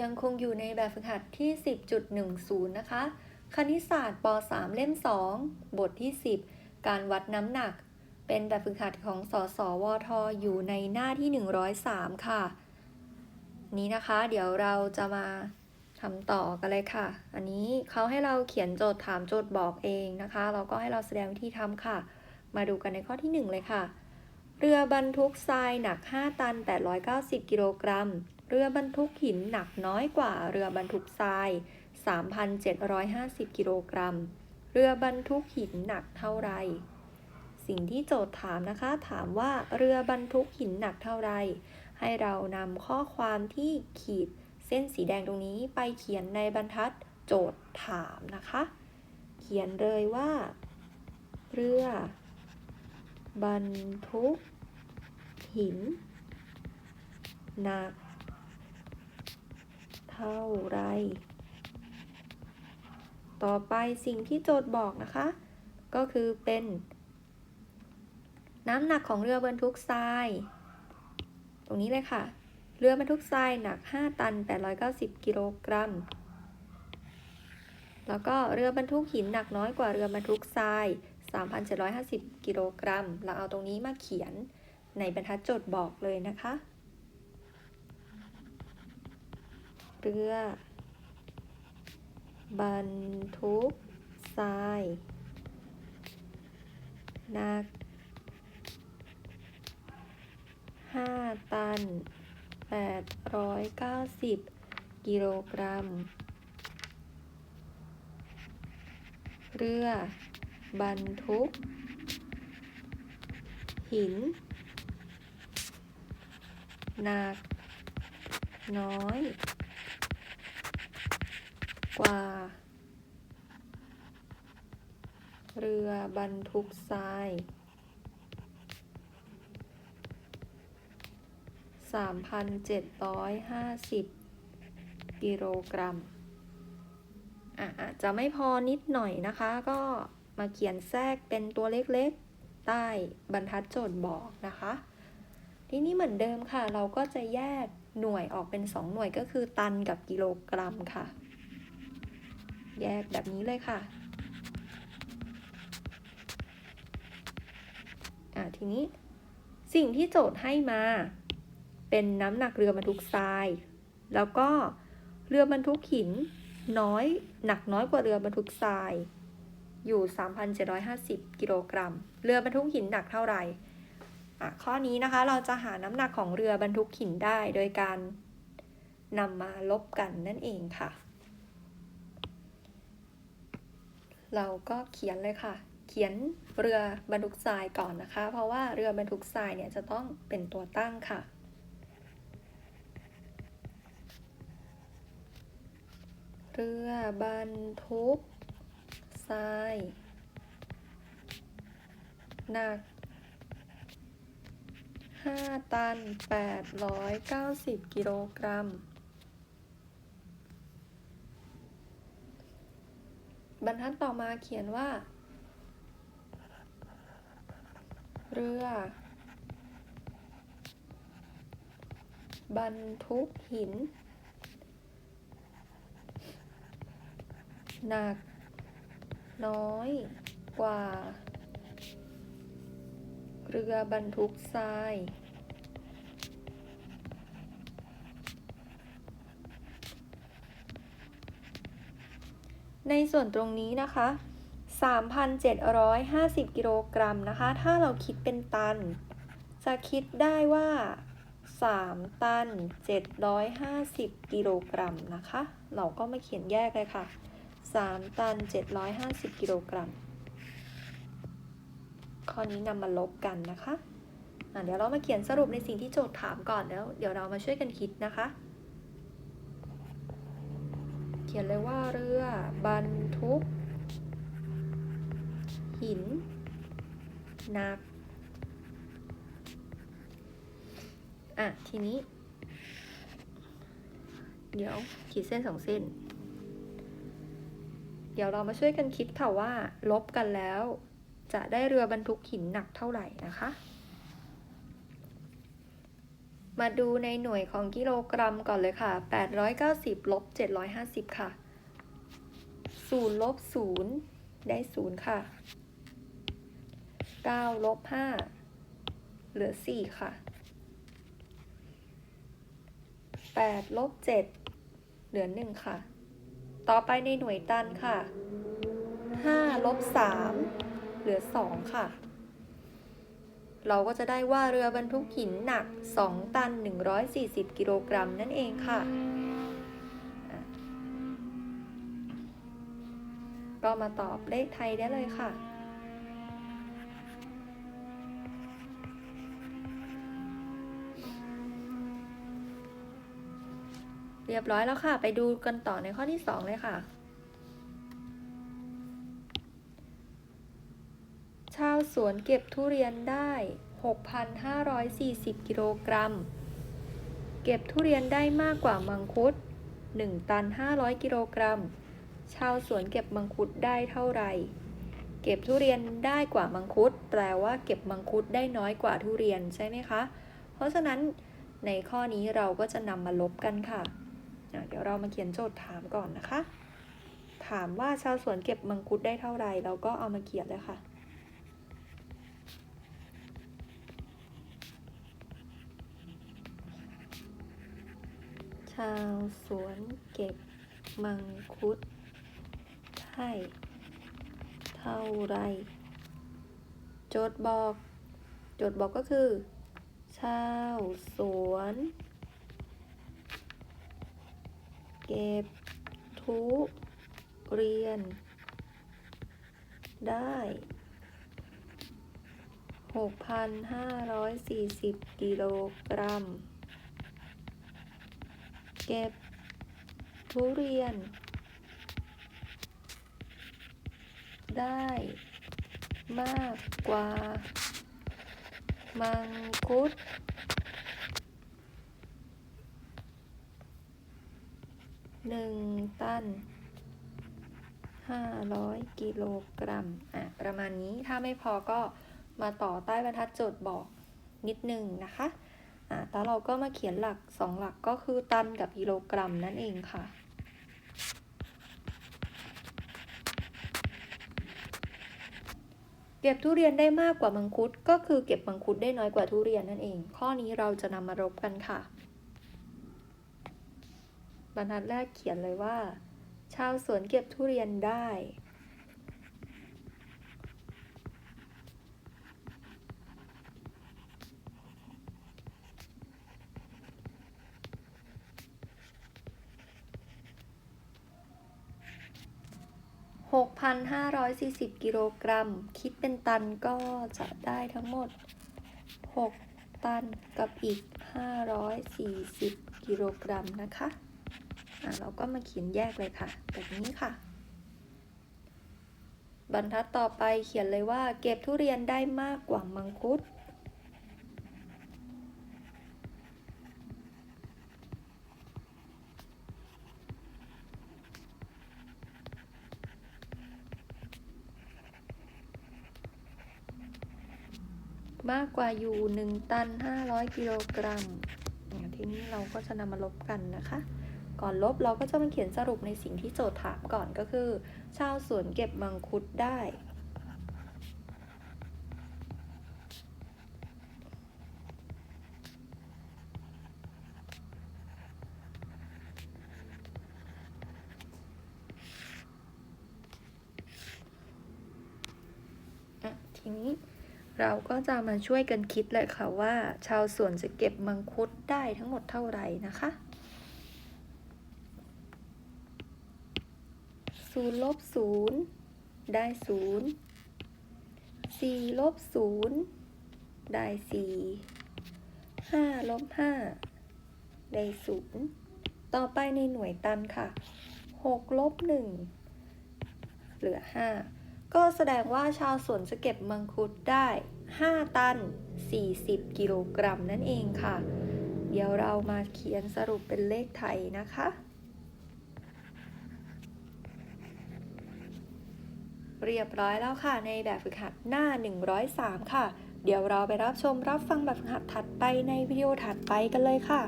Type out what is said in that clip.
ยังคงอยู่ในแบบฝึกหัดที่ 10.10 นะคะ คณิตศาสตร์ป .3 เล่ม 2 บทที่ 10 การวัดน้ำหนัก เป็นแบบฝึกหัดของสสวทอยู่ในหน้าที่ 103 ค่ะ นี้นะคะ เดี๋ยวเราจะมาทำต่อกันเลยค่ะ อันนี้เขาให้เราเขียนโจทย์ถามโจทย์บอกเองนะคะ เราก็ให้เราแสดงวิธีทำค่ะ มาดูกันในข้อที่ 1 เลยค่ะ เรือบรรทุกทรายหนัก 5 ตัน 890 กิโลกรัม เรือบรรทุกหินหนักน้อยกว่าเรือบรรทุกทราย 3,750 กิโลกรัม เรือบรรทุกหินหนักเท่าไร สิ่งที่โจทย์ถามนะคะ ถามว่าเรือบรรทุกหินหนักเท่าไร ให้เรานำข้อความที่ขีดเส้นสีแดงตรงนี้ไปเขียนในบรรทัดโจทย์ถามนะคะ เขียนเลยว่า เรือบรรทุกหินหนัก เท่าไร ต่อไปสิ่งที่โจทย์บอกนะคะ ก็คือเป็น น้ำหนักของเรือบรรทุกทราย ตรงนี้เลยค่ะ เรือบรรทุกทรายหนัก 5 ตัน 890 กิโลกรัม แล้วก็เรือบรรทุกหินหนักน้อยกว่าเรือบรรทุกทราย 3,750 กิโลกรัม เราเอาตรงนี้มาเขียนในบรรทัดโจทย์บอกเลยนะคะ เรือ บรรทุกทรายหนัก5ตัน890กิโลกรัม เรือ บรรทุก หิน หนัก น้อย กว่า เรือบรรทุกทราย3,750กิโลกรัมอะอาจจะไม่พอนิดหน่อยนะคะ ก็มาเขียนแทรกเป็นตัวเล็กๆ ใต้บรรทัดโจทย์บอกนะคะ ทีนี้เหมือนเดิมค่ะ เราก็จะแยกหน่วยออกเป็น 2 หน่วยก็คือตันกับกิโลกรัมค่ะ แยกแบบนี้เลยค่ะอะทีนี้สิ่งที่โจทย์ให้มา เป็นน้ำหนักเรือบรรทุกทราย แล้วก็เรือบรรทุกหินน้อยหนักน้อยกว่าเรือบรรทุกทราย อยู่ 3,750 กิโลกรัม เรือบรรทุกหินหนักเท่าไหร่อะข้อนี้นะคะเราจะหาน้ำหนักของเรือบรรทุกหินได้โดยการนำมาลบกันนั่นเองค่ะ เราก็เขียนเลยค่ะ เขียนเรือบรรทุกทรายก่อนนะคะ เพราะว่าเรือบรรทุกทรายเนี่ยจะต้องเป็นตัวตั้งค่ะ เรือบรรทุกทรายหนัก5ตัน890 กิโลกรัม บรรทัดต่อมาเขียนว่า เรือ บรรทุกหิน หนัก น้อยกว่า เรือบรรทุกทราย ในส่วนตรงนี้นะคะ 3,750 กิโลกรัมนะคะ ถ้าเราคิดเป็นตัน จะคิดได้ว่า 3 ตัน 750 กิโลกรัมนะคะ เราก็มาเขียนแยกเลยค่ะ 3 ตัน 750 กิโลกรัม ข้อนี้นำมาลบกันนะคะะเดี๋ยวเรามาเขียนสรุปในสิ่งที่โจทย์ถามก่อนแล้ว เดี๋ยวเรามาช่วยกันคิดนะคะ ขียนเลยว่าเรือบรรทุก หินหนักอะ ทีนี้ เดี๋ยวขีดเส้นสองเส้น เดี๋ยวเรามาช่วยกันคิดค่ะว่า ลบกันแล้ว จะได้เรือบรรทุกหินหนักเท่าไหร่นะคะ มาดูในหน่วยของกิโลกรัมก่อนเลยค่ะ 890ลบ750 ค่ะ0ลบ0ได้ 0 ค่ะ 9ลบ5เหลือ 4 ค่ะ 8ลบ7เหลือ 1 ค่ะ ต่อไปในหน่วยตันค่ะ 5ลบ3เหลือ 2 ค่ะ เราก็จะได้ว่าเรือบรรทุกหินหนัก 2 ตัน 140 กิโลกรัมนั่นเองค่ะ ก็มาตอบเลขไทยได้เลยค่ะเรียบร้อยแล้วค่ะ ไปดูกันต่อในข้อที่ 2 เลยค่ะ สวนเก็บทุเรียนได้ 6,540 กิโลกรัม เก็บทุเรียนได้มากกว่ามังคุด 1 ตัน 500 กิโลกรัม ชาวสวนเก็บมังคุดได้เท่าไหร่ เก็บทุเรียนได้กว่ามังคุด แปลว่าเก็บมังคุดได้น้อยกว่าทุเรียนใช่ไหมคะ เพราะฉะนั้นในข้อนี้เราก็จะนำมาลบกันค่ะ เดี๋ยวเรามาเขียนโจทย์ถามก่อนนะคะ ถามว่าชาวสวนเก็บมังคุดได้เท่าไหร่ เราก็เอามาเขียนเลยค่ะ ชาวสวนเก็บมังคุดได้เท่าไร โจทย์บอก โจทย์บอกก็คือ ชาวสวน เก็บทุเรียน ได้ 6,540 กิโลกรัม เก็บ ทุเรียน ได้ มากกว่า มังคุด หนึ่งตันห้าร้อยกิโลกรัม อะ ประมาณนี้ถ้าไม่พอก็มาต่อใต้บรรทัดโจทย์บอกนิดนึงนะคะอะ แล้วเราก็มาเขียนหลักสองหลักก็คือตันกับกิโลกรัมนั่นเองค่ะ เก็บทุเรียนได้มากกว่ามังคุด ก็คือเก็บมังคุดได้น้อยกว่าทุเรียนนั่นเอง ข้อนี้เราจะนำมารบกันค่ะ บรรทัดแรกเขียนเลยว่า ชาวสวนเก็บทุเรียนได้ 1,540 กิโลกรัม คิดเป็นตันก็จะได้ทั้งหมด 6 ตันกับอีก 540 กิโลกรัมนะคะอะเราก็มาเขียนแยกเลยค่ะ แบบนี้ค่ะ บรรทัดต่อไปเขียนเลยว่าเก็บทุเรียนได้มากกว่ามังคุด มากกว่าอยู่ 1 ตัน 500 กิโลกรัมทีนี้เราก็จะนำมาลบกันนะคะ ก่อนลบเราก็จะมาเขียนสรุปในสิ่งที่โจทย์ถามก่อนก็คือ ชาวสวนเก็บมังคุดได้ ทีนี้ เราก็จะมาช่วยกันคิดเลยค่ะว่า ชาวสวนจะเก็บมังคุดได้ทั้งหมดเท่าไหร่นะคะศูนย์ลบศูนย์ได้ศูนย์สี่ลบศูนย์ได้สี่ห้าลบห้าได้ศูนย์ต่อไปในหน่วยตันค่ะหกลบหนึ่งเหลือห้า ก็แสดงว่าชาวสวนจะเก็บมังคุดได้ 5 ตัน 40 กิโลกรัมนั่นเองค่ะ เดี๋ยวเรามาเขียนสรุปเป็นเลขไทยนะคะ เรียบร้อยแล้วค่ะในแบบฝึกหัดหน้า 103 ค่ะ เดี๋ยวเราไปรับชมรับฟังแบบฝึกหัดถัดไปในวิดีโอถัดไปกันเลยค่ะ